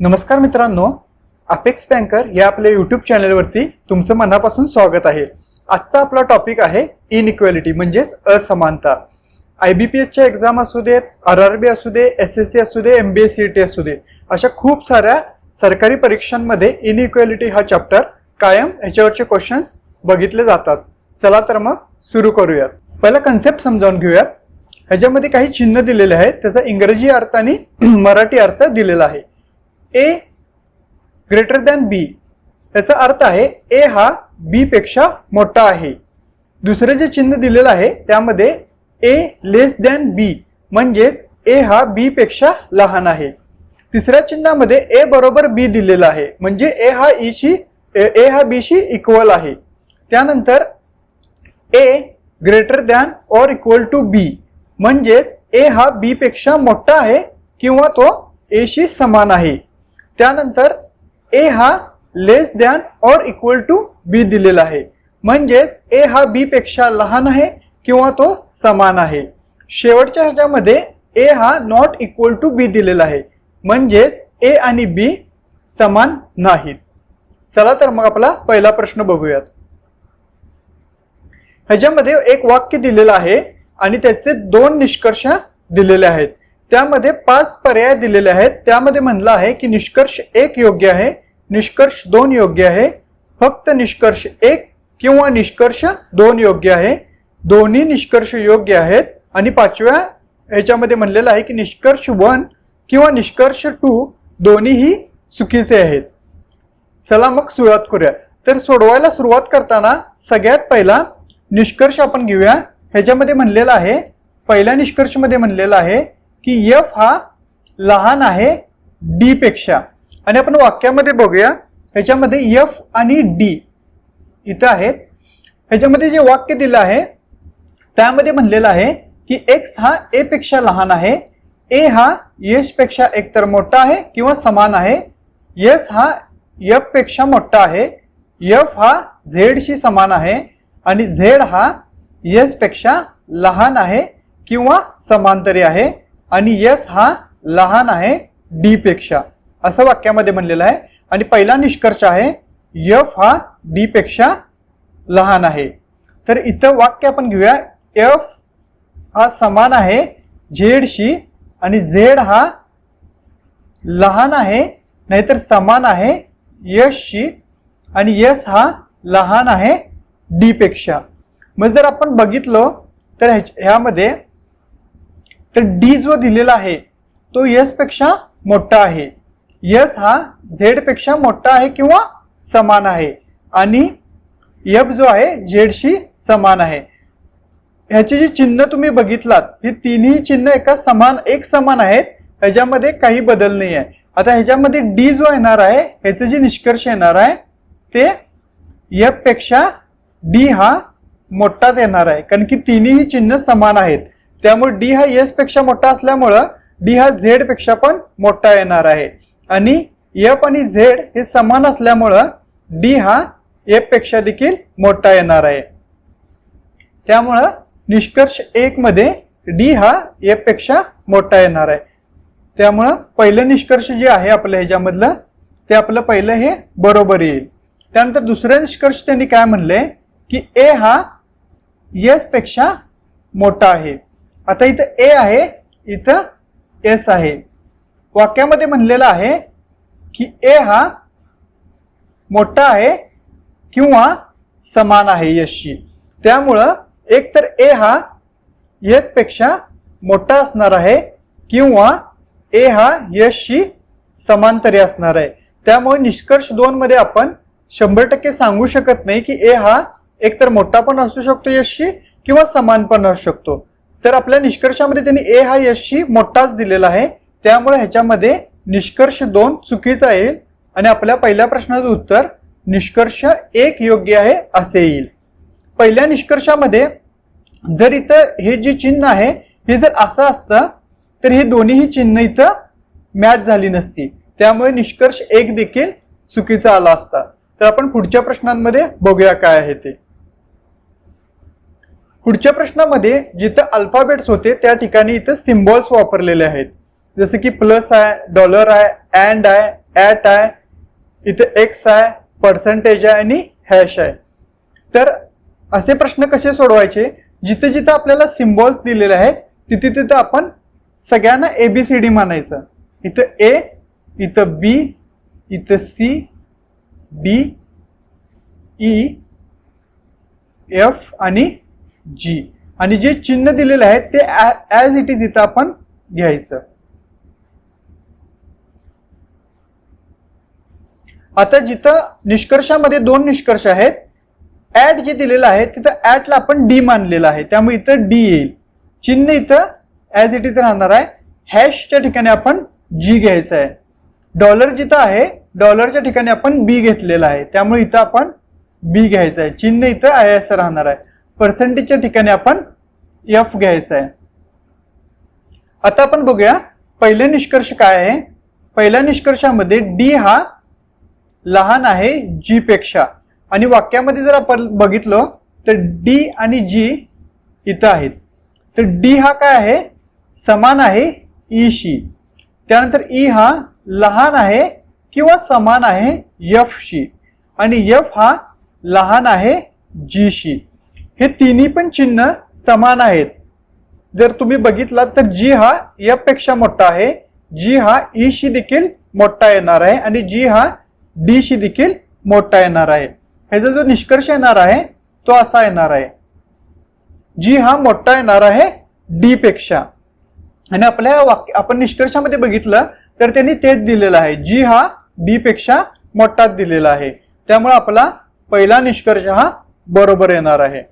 नमस्कार मित्रांनो apex banker या आपल्या यूट्यूब चॅनलवरती तुमचं मनापासून स्वागत आहे. आजचा आपला टॉपिक आहे इनइक्वॅलिटी म्हणजेच असमानता. आय बी पी एसच्या एक्झाम असू देत आर आर बी असू दे एस एस सी असू दे M B S C T असू दे अशा खूप साऱ्या सरकारी परीक्षांमध्ये इनइक्वॅलिटी हा चॅप्टर कायम ह्याच्यावरचे क्वेश्चन्स बघितले जातात. चला तर मग सुरू करूयात. पहिला कन्सेप्ट समजावून घेऊयात. ह्याच्यामध्ये काही चिन्ह दिलेले आहेत त्याचा इंग्रजी अर्थ आणि मराठी अर्थ दिलेला आहे. ए ग्रेटर दॅन बी याचा अर्थ आहे ए हा बी पेक्षा मोठा आहे. दुसरे जे चिन्ह दिलेलं आहे त्यामध्ये ए लेस दॅन बी म्हणजेच ए हा बी पेक्षा लहान आहे. तिसऱ्या चिन्हामध्ये ए बरोबर बी दिलेला आहे म्हणजे ए हा e ईशी ए हा बीशी इक्वल आहे. त्यानंतर A greater than or equal to B म्हणजेच ए हा बी पेक्षा मोठा आहे किंवा तो एशी समान आहे. त्यानंतर ए हा less than or equal to B दिलेला आहे. म्हणजेच ए हा बी पेक्षा लहान आहे किंवा तो समान आहे. शेवटच्या ह्याच्यामध्ये ए हा नॉट इक्वल टू बी दिलेला आहे. म्हणजेच ए आणि बी समान नाहीत. चला तर मग आपला पहिला प्रश्न बघूयात. ह्याच्यामध्ये एक वाक्य दिलेलं आहे आणि त्याचे दोन निष्कर्ष दिलेले आहेत. त्यामध्ये पाच पर्याय दिलेले आहेत. त्यामध्ये म्हणलं आहे की निष्कर्ष एक योग्य आहे निष्कर्ष दोन योग्य आहे फक्त निष्कर्ष एक किंवा निष्कर्ष दोन योग्य आहे. दोन्ही निष्कर्ष योग्य आहेत. आणि पाचव्या याच्यामध्ये म्हणलेलं आहे की निष्कर्ष वन किंवा निष्कर्ष टू दोन्हीही चुकीचे आहेत. चला मग सुरुवात करूया. तर सोडवायला सुरुवात करताना सगळ्यात पहिला निष्कर्ष आपण घेऊया. ह्याच्यामध्ये म्हणलेला आहे पहिल्या निष्कर्षमध्ये म्हणलेला आहे की एफ हा लहान आहे डी पेक्षा. आणि आपण वाक्यामध्ये बघूया ह्याच्यामध्ये एफ आणि डी इथं आहेत. ह्याच्यामध्ये जे वाक्य दिलं आहे त्यामध्ये म्हणलेलं आहे की एक्स हा ए पेक्षा लहान आहे ए हा यशपेक्षा एकतर मोठा आहे किंवा समान आहे यस हा एफपेक्षा मोठा आहे एफ हा झेडशी समान आहे आणि झेड हा यसपेक्षा लहान आहे किंवा समांतरी आहे. आणि यस हा लहान आहे डी पेक्षा. असं वाक्यामध्ये म्हणलेलं आहे. आणि पहिला निष्कर्ष आहे एफ हा डी पेक्षा लहान आहे. तर इथं वाक्य आपण घेऊया. एफ हा समान आहे झेडशी आणि झेड हा लहान आहे नाहीतर समान आहे यशशी आणि यस हा लहान आहे डी पेक्षा. मग जर आपण बघितलं तर ह्यामध्ये तर डी जो दिलेला आहे तो यसपेक्षा मोठा आहे. यस हा झेडपेक्षा मोठा आहे किंवा समान आहे. आणि यफ जो आहे झेडशी समान आहे. ह्याची जी चिन्ह तुम्ही बघितलात ही तिन्ही चिन्ह एका समान एक समान आहेत. ह्याच्यामध्ये काही बदल नाही आहे. आता ह्याच्यामध्ये डी जो येणार आहे ह्याचं जे निष्कर्ष येणार आहे ते यफपेक्षा डी हा मोठाच येणार आहे. कारण की तिन्ही चिन्ह समान आहेत. त्यामुळे डी हा एसपेक्षा मोठा असल्यामुळं डी हा झेडपेक्षा पण मोठा येणार आहे. आणि एफ आणि झेड हे समान असल्यामुळं डी हा एफपेक्षा देखील मोठा येणार आहे. त्यामुळं निष्कर्ष एक मध्ये डी हा एफपेक्षा मोठा येणार आहे. त्यामुळं पहिलं निष्कर्ष जे आहे आपलं ह्याच्यामधलं ते आपलं पहिलं हे बरोबर येईल. त्यानंतर दुसरे निष्कर्ष त्यांनी काय म्हणले की ए हा एसपेक्षा मोठा आहे. आता इथं ए आहे इथं एस आहे. वाक्यामध्ये म्हणलेलं आहे की ए हा मोठा आहे किंवा समान आहे यशशी त्यामुळं एक तर ए हा एस मोठा असणार आहे किंवा ए हा यशशी समांतरी असणार आहे. त्यामुळे निष्कर्ष दोनमध्ये आपण शंभर टक्के सांगू शकत नाही की ए हा एकतर मोठा पण असू शकतो यशशी किंवा समान पण असू शकतो. तर आपल्या निष्कर्षामध्ये त्यांनी ए हा यशशी मोठाच दिलेला आहे. त्यामुळे ह्याच्यामध्ये निष्कर्ष दोन चुकीचा येईल आणि आपल्या पहिल्या प्रश्नाचं उत्तर निष्कर्ष एक योग्य आहे असे येईल. पहिल्या निष्कर्षामध्ये जर इथं हे जे चिन्ह आहे हे जर असं असतं तर हे दोन्हीही चिन्ह इथं मॅच झाली नसती. त्यामुळे निष्कर्ष एक देखील चुकीचा आला असता. तर आपण पुढच्या प्रश्नांमध्ये बघूया काय आहे ते. पुढच्या प्रश्नामध्ये जिथं अल्फाबेट्स होते त्या ठिकाणी इथं सिम्बॉल्स वापरलेले आहेत. जसं की प्लस आहे डॉलर आहे अँड आहे ॲट आहे इथं एक्स आहे पर्सेंटेज आहे आणि हॅश आहे. तर असे प्रश्न कसे सोडवायचे? जिथे जिथं आपल्याला सिम्बॉल्स दिलेले आहेत तिथे तिथं आपण सगळ्यांना ए बी सी डी म्हणायचं. इथं ए इथं बी इथं सी डी ई एफ आणि जी आणि जे चिन्ह दिलेलं आहे ते ॲज इट इज इथं आपण घ्यायचं. आता जिथं निष्कर्षामध्ये दोन निष्कर्ष आहेत ऍट जे दिलेलं आहे तिथं ऍटला आपण डी मानलेलं आहे. त्यामुळे इथं डी येईल. चिन्ह इथं ॲज इट इज राहणार आहे. हॅशच्या ठिकाणी आपण जी घ्यायचं आहे. डॉलर जिथं आहे डॉलरच्या ठिकाणी आपण बी घेतलेला आहे. त्यामुळे इथं आपण बी घ्यायचं आहे. चिन्ह इथं आहे असं राहणार आहे. पर्सेंटेजच्या ठिकाणी आपण एफ घ्यायचं आहे. आता आपण बघूया पहिले निष्कर्ष काय आहे? पहिल्या निष्कर्षामध्ये डी हा लहान आहे जी पेक्षा. आणि वाक्यामध्ये जर आपण बघितलं तर डी आणि जी इथं आहेत. तर डी हा काय आहे? समान आहे ई शी. त्यानंतर ई हा लहान आहे किंवा समान आहे यफ शी. आणि यफ हा लहान आहे जी शी. हे तिन्ही पण चिन्ह समान आहेत. जर तुम्ही बघितलात तर जी हा e यापेक्षा मोठा आहे. जी हा ई शी देखील मोठा येणार आहे आणि जी हा डी शी देखील मोठा येणार आहे. ह्याचा जो निष्कर्ष येणार आहे तो असा येणार आहे. जी हा मोठा येणार आहे डी पेक्षा. आणि आपल्या वाक्य आपण निष्कर्षामध्ये बघितलं तर त्यांनी तेच दिलेलं आहे. जी हा डी पेक्षा मोठाच दिलेला आहे. त्यामुळे आपला पहिला निष्कर्ष हा बरोबर येणार आहे.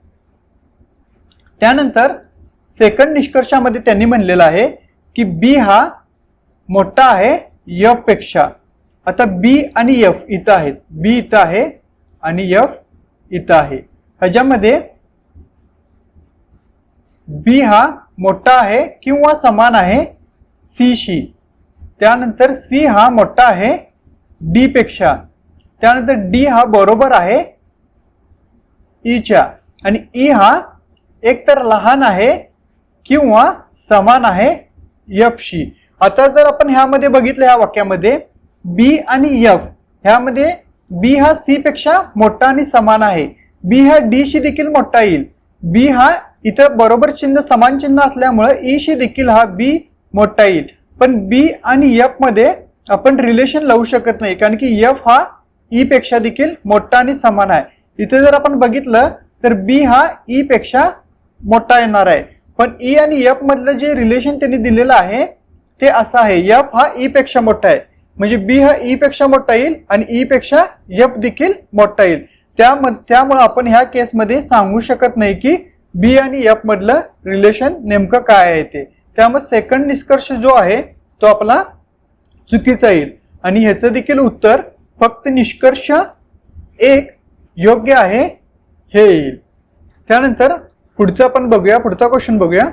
त्यानंतर सेकंड निष्कर्षामध्ये त्यांनी म्हणलेलं आहे की बी हा मोठा आहे यफपेक्षा. आता बी आणि यफ इथं आहेत. बी इथं आहे आणि यफ इथं आहे. ह्याच्यामध्ये बी हा मोठा आहे किंवा समान आहे सी शी त्यानंतर सी हा मोठा आहे डी पेक्षा त्यानंतर डी हा बरोबर आहे e ईच्या आणि ई हा एकतर लहान आहे किंवा समान आहे यफशी आता जर आपण ह्यामध्ये बघितलं ह्या वाक्यामध्ये बी आणि यफ ह्यामध्ये बी हा सी पेक्षा मोठा आणि समान आहे. बी हा डी शी देखील मोठा येईल. बी हा इथं बरोबर चिन्ह समान चिन्ह असल्यामुळे ई शी देखील हा बी मोठा येईल. पण बी आणि यफमध्ये आपण रिलेशन लावू शकत नाही कारण की यफ हा ई पेक्षा देखील मोठा आणि समान आहे. इथे जर आपण बघितलं तर बी हा ई पेक्षा मोठा येणार आहे. पण ई आणि एफ मधलं जे रिलेशन त्यांनी दिलेलं आहे ते असं आहे. एफ हा ई पेक्षा मोठा आहे. म्हणजे बी हा ई पेक्षा मोठा येईल आणि ई पेक्षा एफ देखील मोठा येईल. त्या त्यामुळं आपण ह्या केसमध्ये सांगू शकत नाही की बी आणि एफ मधलं रिलेशन नेमकं काय आहे ते. त्यामुळे सेकंड निष्कर्ष जो आहे तो आपला चुकीचा येईल. आणि ह्याचं देखील उत्तर फक्त निष्कर्ष एक योग्य आहे हे येईल. त्यानंतर पुढचं आपण बघूया पुढचा क्वेश्चन बघूया.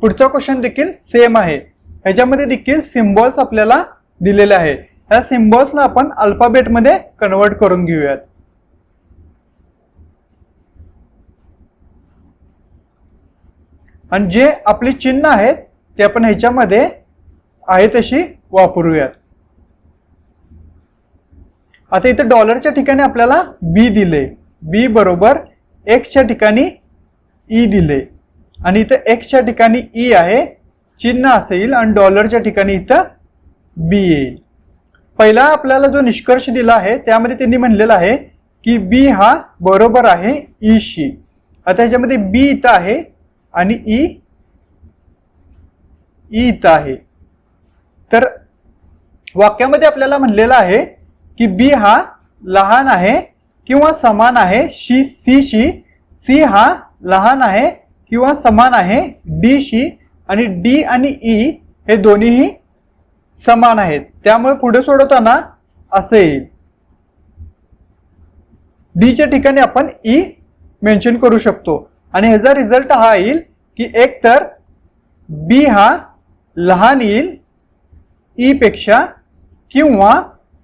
पुढचा क्वेश्चन देखील सेम आहे. ह्याच्यामध्ये देखील सिम्बॉल्स आपल्याला दिलेले आहे. ह्या सिम्बॉल्सला आपण अल्फाबेटमध्ये कन्वर्ट करून घेऊयात. आणि जे आपली चिन्ह आहेत ते आपण ह्याच्यामध्ये आहे तशी वापरूयात. आता इथं डॉलरच्या ठिकाणी आपल्याला बी दिले. बी बरोबर एक्सच्या ठिकाणी ई दिले. आणि इथं एक्सच्या ठिकाणी ई आहे चिन्ह असेल आणि डॉलरच्या ठिकाणी इथं बी येईल. पहिला आपल्याला जो निष्कर्ष दिला आहे त्यामध्ये त्यांनी म्हणलेला आहे की बी हा बरोबर आहे ई शी. आता ह्याच्यामध्ये बी इथं आहे आणि ई ई इथं आहे. तर वाक्यामध्ये आपल्याला म्हणलेलं आहे की बी हा लहान आहे किंवा समान आहे शी सी शी सी हा लहान आहे किंवा समान आहे डी शी आणि डी आणि ई हे दोन्हीही समान आहेत. त्यामुळे पुढे सोडवताना असे येईल. डीच्या ठिकाणी आपण e ई मेन्शन करू शकतो. आणि ह्याचा रिझल्ट हा येईल की एक तर बी हा लहान येईल ई पेक्षा किंवा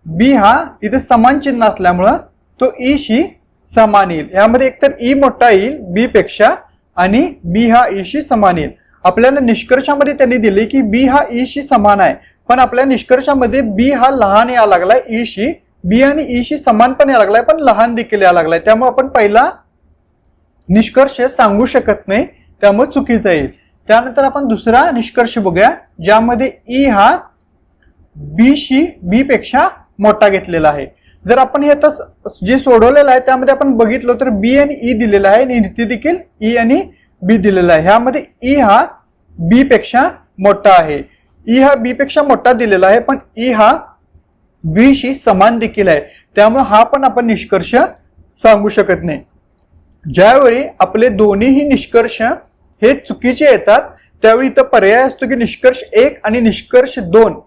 बी हा इथे समान चिन्ह असल्यामुळं तो ई शी समान येईल यामध्ये एकतर ई मोठा येईल बी पेक्षा आणि बी हा ईशी शी समान येईल आपल्याला निष्कर्षामध्ये त्यांनी दिले की बी हा ई शी समान आहे. पण आपल्या निष्कर्षामध्ये बी हा लहान या लागलाय ईशी बी आणि ईशी समान पण या लागलाय पण लहान देखील या लागलाय. त्यामुळे आपण पहिला निष्कर्ष सांगू शकत नाही त्यामुळे चुकीचं येईल. त्यानंतर आपण दुसरा निष्कर्ष बघूया ज्यामध्ये ई हा बी शी बी पेक्षा मोठा घेतलेला आहे. जर आपण हे आता जे सोडवलेलं आहे त्यामध्ये आपण बघितलं तर बी आणि e ई दिलेला आहे. आणि इथे देखील ई आणि बी दिलेला आहे. ह्यामध्ये ई हा बी पेक्षा मोठा आहे. ई हा बी पेक्षा मोठा दिलेला आहे पण ई हा बी शी समान देखील आहे. त्यामुळे हा पण आपण निष्कर्ष सांगू शकत नाही. ज्यावेळी आपले दोन्हीही निष्कर्ष हे चुकीचे येतात त्यावेळी इथं पर्याय असतो की निष्कर्ष एक आणि निष्कर्ष दोन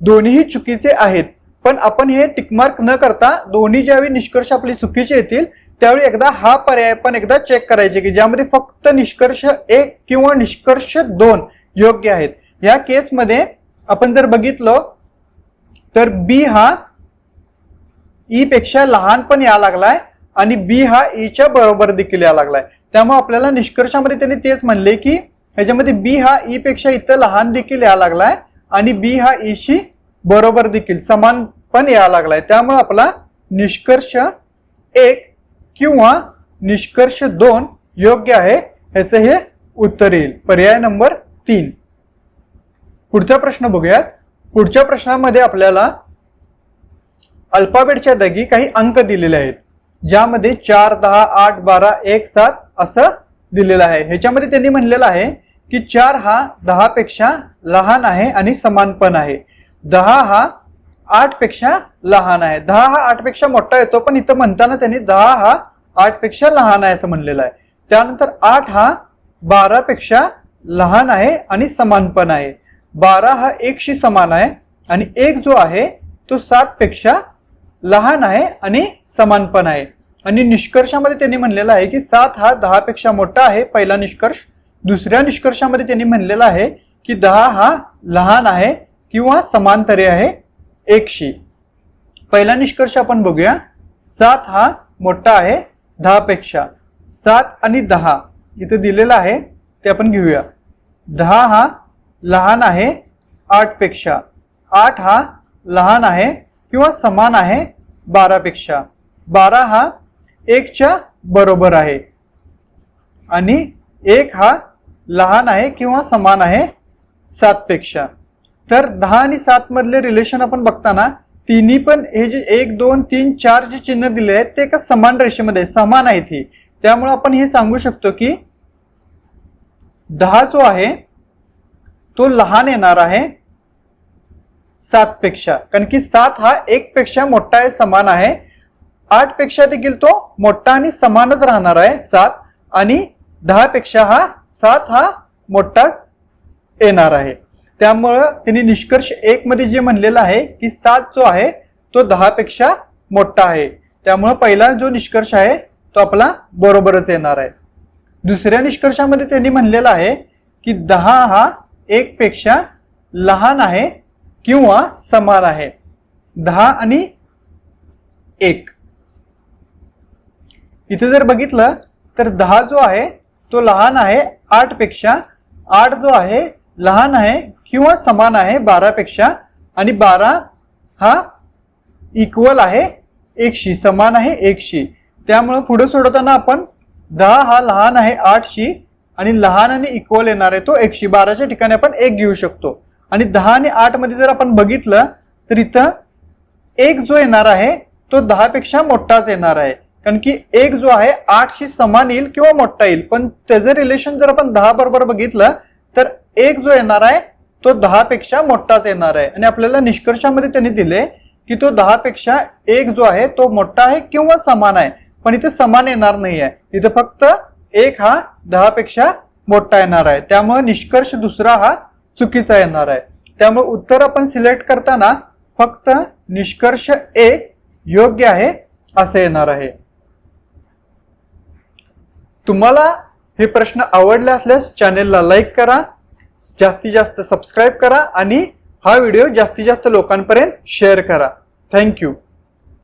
दोन्हीही चुकीचे आहेत. पण आपण हे टिकमार्क न करता दोन्ही ज्यावेळी निष्कर्ष आपले चुकीचे येतील त्यावेळी एकदा हा पर्याय पण एकदा चेक करायचे की ज्यामध्ये फक्त निष्कर्ष एक किंवा निष्कर्ष दोन योग्य आहेत. या केसमध्ये आपण जर बघितलं तर बी हा ई पेक्षा लहान पण या लागलाय आणि बी हा e ईच्या बरोबर देखील या लागलाय. त्यामुळे आपल्याला निष्कर्षामध्ये त्यांनी तेच म्हणले की ह्याच्यामध्ये बी हा ई पेक्षा इथं लहान देखील या लागलाय आणि बी हा ईशी बरोबर देखील समान पण यायला लागलाय. त्यामुळे आपला निष्कर्ष एक किंवा निष्कर्ष दोन योग्य आहे ह्याचं हे उत्तर येईल. पर्याय नंबर तीन. पुढचा प्रश्न बघूयात. पुढच्या प्रश्नामध्ये आपल्याला अल्फाबेटच्या जागी काही अंक दिलेले आहेत. ज्यामध्ये चार दहा आठ बारा एक सात असं दिलेलं आहे. ह्याच्यामध्ये त्यांनी म्हणलेलं आहे की चार हा दहा पेक्षा लहान आहे आणि समान पण आहे. दहा हा आठपेक्षा लहान आहे. दहा हा आठपेक्षा मोठा येतो पण इथं म्हणताना त्यांनी दहा हा आठपेक्षा लहान आहे असं म्हणलेलं आहे. त्यानंतर आठ हा बारापेक्षा लहान आहे आणि समान पण आहे. बारा हा एकशी समान आहे आणि एक जो आहे तो सातपेक्षा लहान आहे आणि समान पण आहे. आणि निष्कर्षामध्ये त्यांनी म्हणलेलं आहे की सात हा दहापेक्षा मोठा आहे पहिला निष्कर्ष. दुसऱ्या निष्कर्षामध्ये त्यांनी म्हणलेलं आहे की दहा हा लहान आहे किंवा समांतरे आहे एकशी. पहिला निष्कर्ष आपण बघूया. सात हा मोठा आहे दहापेक्षा सात आणि दहा इथे दिलेलं आहे ते आपण घेऊया. दहा हा लहान आहे आठपेक्षा आठ हा लहान आहे किंवा समान आहे बारापेक्षा बारा हा एकच्या बरोबर आहे. आणि एक हा लहान आहे किंवा समान आहे सातपेक्षा तर दहा आणि सात मधले रिलेशन आपण बघताना तिन्ही पण हे जे एक दोन तीन चार जे चिन्ह दिले आहेत ते एका समान रेषेमध्ये आहे, समान आहेत ही. त्यामुळे आपण हे सांगू शकतो की दहा जो आहे तो लहान येणार आहे सात पेक्षा. कारण की सात हा एक पेक्षा मोठा आहे समान आहे. आठपेक्षा देखील तो मोठा आणि समानच राहणार आहे सात. आणि दहा पेक्षा हा सात हा मोठाच येणार आहे. त्यामुळं त्यांनी निष्कर्ष एक मध्ये जे म्हणलेलं आहे की सात जो आहे तो दहा पेक्षा मोठा आहे. त्यामुळं पहिला जो निष्कर्ष आहे तो आपला बरोबरच येणार आहे. दुसऱ्या निष्कर्षामध्ये त्यांनी म्हणलेला आहे की दहा हा एक पेक्षा लहान आहे किंवा समान आहे. दहा आणि एक. इथे जर बघितलं तर दहा जो आहे तो लहान आहे आठपेक्षा आठ जो आहे लहान आहे किंवा समान आहे बारापेक्षा आणि बारा हा इक्वल आहे एकशी समान आहे एकशी. त्यामुळं पुढे सोडवताना आपण दहा हा लहान आहे आठशी आणि लहान आणि इक्वल येणार आहे तो एकशे. बाराच्या ठिकाणी आपण एक घेऊ शकतो. आणि दहा आणि आठमध्ये जर आपण बघितलं तर इथं एक जो येणार आहे तो दहापेक्षा मोठाच येणार आहे. कारण की एक जो आहे आठशी समान येईल किंवा मोठा येईल. पण त्याचं रिलेशन जर आपण दहा बरोबर बघितलं तर एक जो येणार आहे तो दहा पेक्षा मोठाच येणार आहे. आणि आपल्याला निष्कर्षामध्ये त्यांनी दिले की तो दहा पेक्षा एक जो आहे तो मोठा आहे किंवा समान आहे. पण इथे समान येणार नाही आहे इथं फक्त एक हा दहा पेक्षा मोठा येणार आहे. त्यामुळे निष्कर्ष दुसरा हा चुकीचा येणार आहे. त्यामुळे उत्तर आपण सिलेक्ट करताना फक्त निष्कर्ष एक योग्य आहे असे येणार आहे. तुम्हाला हे प्रश्न आवडले असल्यास चॅनेलला लाईक करा. जास्तीत जास्त सबस्क्राईब करा आणि हा व्हिडिओ जास्तीत जास्त लोकांपर्यंत शेअर करा. थँक्यू